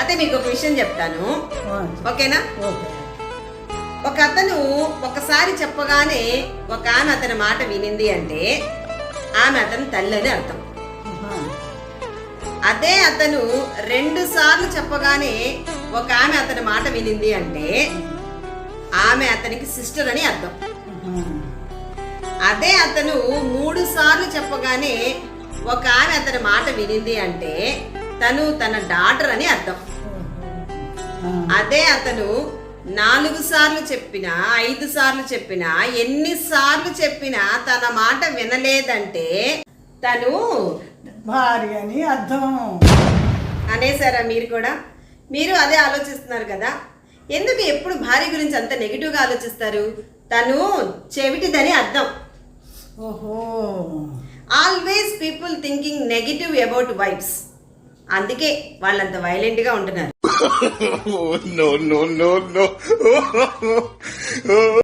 అయితే మీకు ఒక విషయం చెప్తాను. ఓకేనా? ఓకే. ఒక అతను ఒకసారి చెప్పగానే ఒక ఆమె అతని మాట వినింది అంటే ఆమె అతని తల్లి అని అర్థం. అదే అతను రెండు సార్లు చెప్పగానే ఒక ఆమె అతని మాట వినింది అంటే ఆమె అతనికి సిస్టర్ అని అర్థం. అదే అతను మూడు సార్లు చెప్పగానే ఒక ఆమె అతని మాట వినింది అంటే తను తన డాటర్ అని అర్థం. అదే అతను నాలుగు సార్లు చెప్పినా ఐదు సార్లు చెప్పినా ఎన్ని సార్లు చెప్పినా తన మాట వినలేదంటే తను భార్య అని అర్థం. అనేసారా మీరు కూడా? మీరు అదే ఆలోచిస్తున్నారు కదా. ఎందుకు ఎప్పుడు భార్య గురించి అంత నెగిటివ్గా ఆలోచిస్తారు? తను చెవిటిదని అర్థం. ఓహో. Always people thinking negative about wives అందుకే వాళ్ళంత వైలెంట్గా ఉంటున్నారు. Oh,